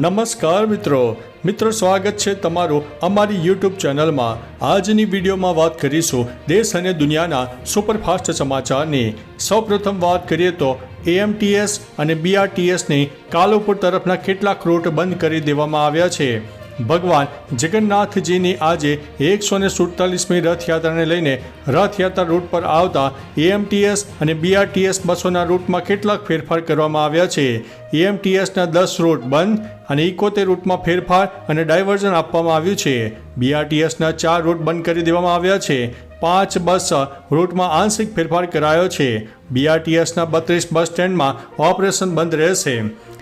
નમસ્કાર મિત્રો. મિત્રો, સ્વાગત છે તમારું અમારી યુટ્યુબ ચેનલમાં. આજની વિડીયોમાં વાત કરીશું દેશ અને દુનિયાના સુપરફાસ્ટ સમાચારની. સૌપ્રથમ વાત કરીએ તો એએમટીએસ અને બીઆરટીએસની કાલુપુર તરફના કેટલાક રૂટ બંધ કરી દેવામાં આવ્યા છે. ભગવાન જગન્નાથજીની આજે એકસો ને સુડતાલીસમી રથયાત્રાને લઈને રથયાત્રા રૂટ પર આવતા એએમટીએસ અને બીઆરટીએસ બસોના રૂટમાં કેટલાક ફેરફાર કરવામાં આવ્યા છે. એએમટીએસના દસ રૂટ બંધ અને ઇકોતેર રૂટમાં ફેરફાર અને ડાયવર્ઝન આપવામાં આવ્યું છે. બીઆરટીએસના ચાર રૂટ બંધ કરી દેવામાં આવ્યા છે. પાંચ બસ રૂટમાં આંશિક ફેરફાર કરાયો છે. બીઆરટીએસના બત્રીસ બસ સ્ટેન્ડમાં ઓપરેશન બંધ રહેશે.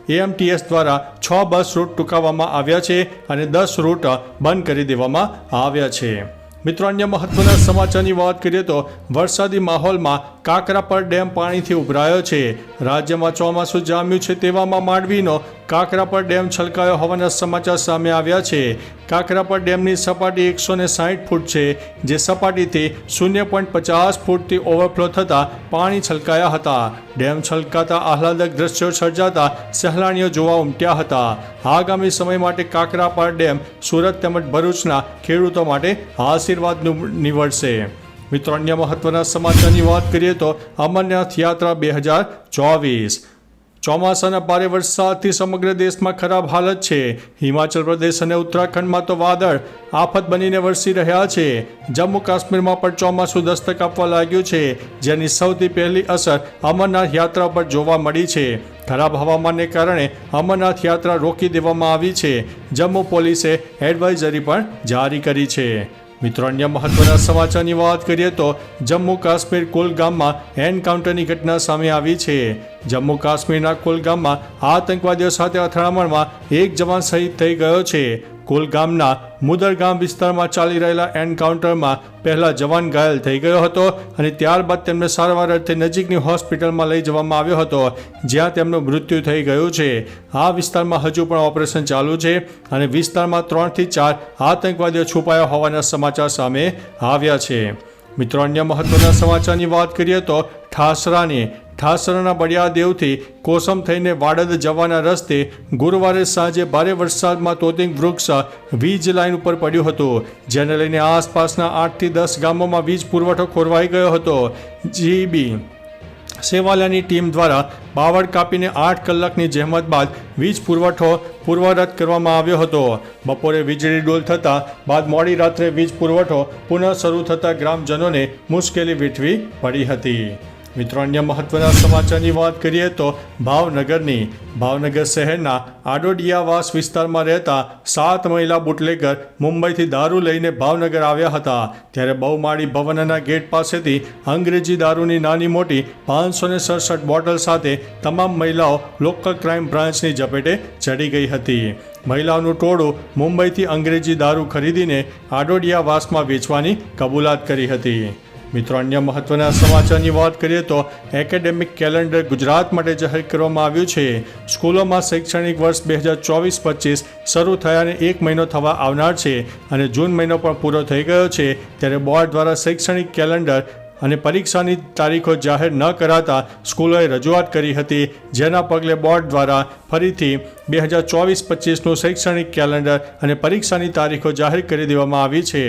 એએમટીએસ દ્વારા છ બસ રૂટ ટૂંકાવવામાં આવ્યા છે અને દસ રૂટ બંધ કરી દેવામાં આવ્યા છે. મિત્રો, અન્ય મહત્વના સમાચારની વાત કરીએ તો વરસાદી માહોલમાં કાકરાપર ડેમ પાણીથી ઉભરાયો છે. રાજ્યમાં ચોમાસું જામ્યું છે તેવામાં માંડવીનો કાકરાપર ડેમ છલકાયો હોવાના સમાચાર સામે આવ્યા છે. કાકરાપર ડેમની સપાટી એકસો ને સાહીઠ ફૂટ છે, જે સપાટીથી શૂન્ય પોઈન્ટ પચાસ ફૂટથી ઓવરફ્લો થતાં પાણી છલકાયા હતા. ડેમ છલકાતા આહલાદક દ્રશ્યો સર્જાતા સહેલાણીઓ જોવા ઉમટ્યા હતા. આગામી સમય માટે કાકરાપર ડેમ સુરત તેમજ ભરૂચના ખેડૂતો માટે આશીર્વાદનું નીવડશે. મિત્રો, અન્ય મહત્વના સમાચારની વાત કરીએ તો અમરનાથ યાત્રા બે હજાર ચોવીસ. ચોમાસાના ભારે વરસાદથી સમગ્ર દેશમાં ખરાબ હાલત છે. હિમાચલ પ્રદેશ અને ઉત્તરાખંડમાં તો વાદળ આફત બનીને વરસી રહ્યા છે. જમ્મુ કાશ્મીરમાં પણ ચોમાસું દસ્તક આપવા લાગ્યું છે, જેની સૌથી પહેલી અસર અમરનાથ યાત્રા પર જોવા મળી છે. ખરાબ હવામાનને કારણે અમરનાથ યાત્રા રોકી દેવામાં આવી છે. જમ્મુ પોલીસે એડવાઇઝરી પણ જારી કરી છે. મિત્રો, અન્ય મહત્વના સમાચારની વાત કરીએ તો જમ્મુ કાશ્મીર કુલગામમાં એન્કાઉન્ટરની ઘટના સામે આવી છે. જમ્મુ કાશ્મીરના કુલગામમાં આતંકવાદીઓ સાથે અથડામણમાં એક જવાન શહીદ થઈ ગયો છે. કુલગામના મુદરગામ વિસ્તારમાં ચાલી રહેલા એન્કાઉન્ટરમાં પહેલા જવાન ઘાયલ થઈ ગયો હતો અને ત્યારબાદ તેમને સારવાર અર્થે નજીકની હોસ્પિટલમાં લઈ જવામાં આવ્યો હતો, જ્યાં તેમનું મૃત્યુ થઈ ગયું છે. આ વિસ્તારમાં હજુ પણ ઓપરેશન ચાલુ છે અને વિસ્તારમાં ત્રણથી ચાર આતંકવાદીઓ છુપાયા હોવાના સમાચાર સામે આવ્યા છે. મિત્રો, અન્ય મહત્વના સમાચારની વાત કરીએ તો ઠાસરાની ઠાસરાના બળિયાદેવથી કોસમ થઈને વાડદ જવાના રસ્તે ગુરુવારે સાંજે ભારે વરસાદમાં તોતિંગ વૃક્ષ વીજ લાઇન ઉપર પડ્યું હતું, જેને લઈને આસપાસના આઠથી દસ ગામોમાં વીજ પુરવઠો ખોરવાઈ ગયો હતો. જીબી સેવાલાની ટીમ દ્વારા બાવળ કાપીને આઠ કલાકની જહેમત બાદ વીજ પુરવઠો પૂર્વરત કરવામાં આવ્યો હતો. બપોરે વીજળી ડોલ થતાં બાદ મોડી રાત્રે વીજ પુરવઠો પુનઃ શરૂ થતાં ગ્રામજનોને મુશ્કેલી વેઠવી પડી હતી. મિત્રો, અન્ય મહત્વના સમાચારની વાત કરીએ તો ભાવનગરની, ભાવનગર શહેરના આડોડિયાવાસ વિસ્તારમાં રહેતા સાત મહિલા બુટલેગર મુંબઈથી દારૂ લઈને ભાવનગર આવ્યા હતા. ત્યારે બહુમાળી ભવનના ગેટ પાસેથી અંગ્રેજી દારૂની નાની મોટી પાંચસો ને સડસઠ બોટલ સાથે તમામ મહિલાઓ લોકલ ક્રાઇમ બ્રાન્ચની ઝપેટે ચડી ગઈ હતી. મહિલાઓનું ટોળું મુંબઈથી અંગ્રેજી દારૂ ખરીદીને આડોડિયાવાસમાં વેચવાની કબૂલાત કરી હતી. મિત્રો, અન્ય મહત્વના સમાચારની વાત કરીએ તો એકેડેમિક કેલેન્ડર ગુજરાત માટે જાહેર કરવામાં આવ્યું છે. સ્કૂલોમાં શૈક્ષણિક વર્ષ બે હજાર ચોવીસ પચીસ શરૂ થયાને એક મહિનો થવા આવનાર છે અને જૂન મહિનો પણ પૂરો થઈ ગયો છે. ત્યારે બોર્ડ દ્વારા શૈક્ષણિક કેલેન્ડર અને પરીક્ષાની તારીખો જાહેર ન કરાતા સ્કૂલોએ રજૂઆત કરી હતી, જેના પગલે બોર્ડ દ્વારા ફરીથી બે હજાર ચોવીસ પચીસનું શૈક્ષણિક કેલેન્ડર અને પરીક્ષાની તારીખો જાહેર કરી દેવામાં આવી છે.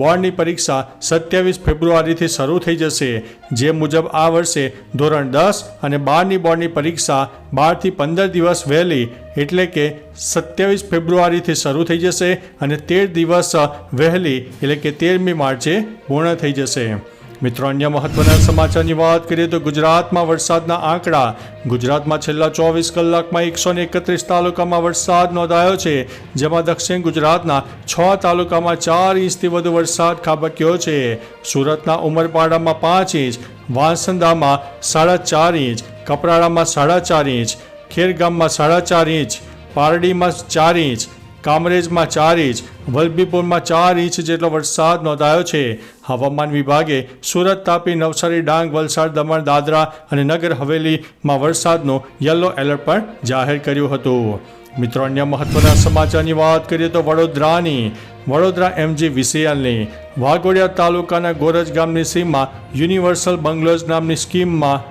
બોર્ડની પરીક્ષા સત્યાવીસ ફેબ્રુઆરીથી શરૂ થઈ જશે, જે મુજબ આ વર્ષે ધોરણ દસ અને બારની બોર્ડની પરીક્ષા બારથી પંદર દિવસ વહેલી, એટલે કે સત્યાવીસ ફેબ્રુઆરીથી શરૂ થઈ જશે અને તેર દિવસ વહેલી, એટલે કે તેરમી માર્ચે પૂર્ણ થઈ જશે. મિત્રો, અન્ય મહત્વના સમાચારની વાત કરીએ તો ગુજરાતમાં વરસાદના આંકડા. ગુજરાતમાં છેલ્લા ચોવીસ કલાકમાં એકસો એકત્રીસ તાલુકામાં વરસાદ નોંધાયો છે, જેમાં દક્ષિણ ગુજરાતના છ તાલુકામાં ચાર ઇંચથી વધુ વરસાદ ખાબક્યો છે. સુરતના ઉમરપાડામાં પાંચ ઇંચ, વાંસંદામાં સાડા ચાર ઇંચ, કપરાડામાં સાડા ચાર ઇંચ, ખેરગામમાં સાડા ચાર ઇંચ, પારડીમાં ચાર ઇંચ કામરેજમાં ચાર ઇંચ, વલભીપુરમાં ચાર ઇંચ જેટલો વરસાદ નોંધાયો છે. હવામાન વિભાગે સુરત તાપી નવસારી ડાંગ, વલસાડ, દમણ, દાદરા અને નગર હવેલીમાં વરસાદનો યલો એલર્ટ પણ જાહેર કર્યું હતું. મિત્રો, અન્ય મહત્વના સમાચારની વાત કરીએ તો વડોદરાની. વડોદરા એમજી વિસીએલની વાઘોડિયા તાલુકાના ગોરજ ગામની સીમમાં યુનિવર્સલ બંગલોઝ નામની સ્કીમમાં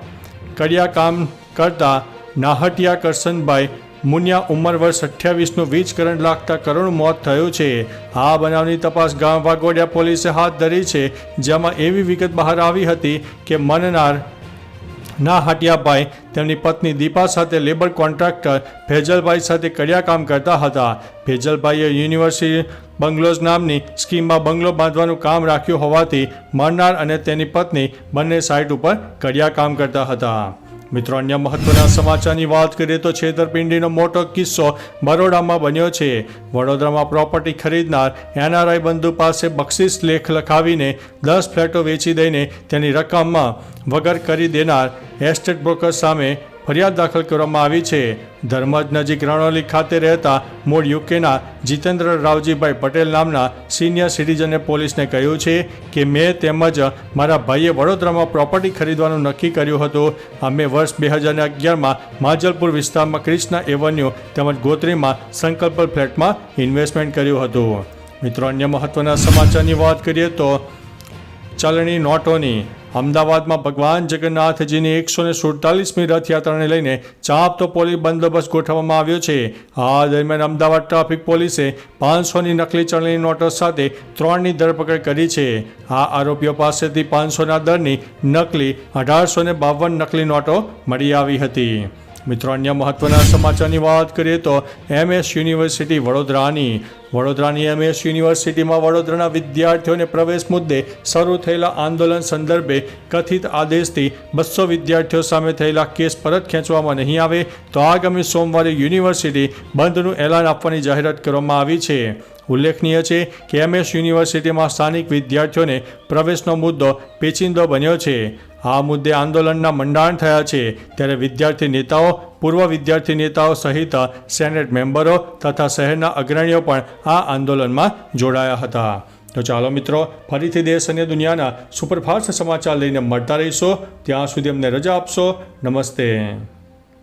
કડિયા કામ કરતા નાહટિયા કરસનભાઈ મુનિયા ઉંમર વર્ષ અઠ્યાવીસનું વીજ કરંટ લાગતા કરુણ મોત થયું છે. આ બનાવની તપાસ ગામ વાઘોડિયા પોલીસે હાથ ધરી છે, જેમાં એવી વિગત બહાર આવી હતી કે મનનાર ના હાટિયાભાઈ તેમની પત્ની દીપા સાથે લેબર કોન્ટ્રાક્ટર ભેજલભાઈ સાથે કડિયા કામ કરતા હતા. ભેજલભાઈએ યુનિવર્સિટી બંગલોઝ નામની સ્કીમમાં બંગલો બાંધવાનું કામ રાખ્યું હોવાથી મરનાર અને તેની પત્ની બંને સાઇટ ઉપર કડિયા કામ કરતા હતા. મિત્રો, અન્ય મહત્વના સમાચારની વાત કરીએ તો છેતરપિંડીનો મોટો કિસ્સો બરોડામાં બન્યો છે. વડોદરામાં પ્રોપર્ટી ખરીદનાર એનઆરઆઈ બંધુ પાસે બક્ષિસ લેખ લખાવીને દસ ફ્લેટો વેચી દઈને તેની રકમમાં વગર કરી દેનાર એસ્ટેટ બ્રોકર સામે ફરિયાદ દાખલ કરવામાં આવી છે. ધર્મજ નજીક રણોલી ખાતે રહેતા મૂળ યુકેના જીતેન્દ્ર રાવજીભાઈ પટેલ નામના સિનિયર સિટીઝને પોલીસને કહ્યું છે કે મેં તેમજ મારા ભાઈએ વડોદરામાં પ્રોપર્ટી ખરીદવાનું નક્કી કર્યું હતું. અમે વર્ષ બે હજાર અગિયારમાં માજલપુર વિસ્તારમાં ક્રિષ્ના એવન્યુ તેમજ ગોત્રીમાં સંકલ્પ ફ્લેટમાં ઇન્વેસ્ટમેન્ટ કર્યું હતું. મિત્રો, અન્ય મહત્વના સમાચારની વાત કરીએ તો ચલણી નોટોની અમદાવાદમાં ભગવાન જગન્નાથજીની એકસો ને સુડતાલીસમી રથયાત્રાને લઈને ચાંપતો પોલીસ બંદોબસ્ત ગોઠવવામાં આવ્યો છે. આ દરમિયાન અમદાવાદ ટ્રાફિક પોલીસે પાંચસોની નકલી ચલણી નોટો સાથે ત્રણની ધરપકડ કરી છે. આ આરોપીઓ પાસેથી પાંચસોના દરની નકલી અઢારસો ને બાવન નકલી નોટો મળી આવી હતી. મિત્રો, અન્ય મહત્વના સમાચારની વાત કરીએ તો એમએસ યુનિવર્સિટી વડોદરાની. વડોદરાની એમએસ યુનિવર્સિટીમાં વડોદરાના વિદ્યાર્થીઓને પ્રવેશ મુદ્દે શરૂ થયેલા આંદોલન સંદર્ભે કથિત આદેશથી બસો વિદ્યાર્થીઓ સામે થયેલા કેસ પરત ખેંચવામાં નહીં આવે તો આગામી સોમવારે યુનિવર્સિટી બંધનું એલાન આપવાની જાહેરાત કરવામાં આવી છે. ઉલ્લેખનીય છે કે એમએસ યુનિવર્સિટીમાં સ્થાનિક વિદ્યાર્થીઓને પ્રવેશનો મુદ્દો પેચિંદો બન્યો છે. આ મુદ્દે આંદોલનના મંડાણ થયા છે. ત્યારે વિદ્યાર્થી નેતાઓ, પૂર્વ વિદ્યાર્થી નેતાઓ સહિત સેનેટ મેમ્બરો તથા શહેરના અગ્રણીઓ પણ આ આંદોલનમાં જોડાયા હતા. તો ચાલો મિત્રો, ફરીથી દેશ અને દુનિયાના સુપરફાસ્ટ સમાચાર લઈને મળતા રહીશો. ત્યાં સુધી અમને રજા આપશો. નમસ્તે.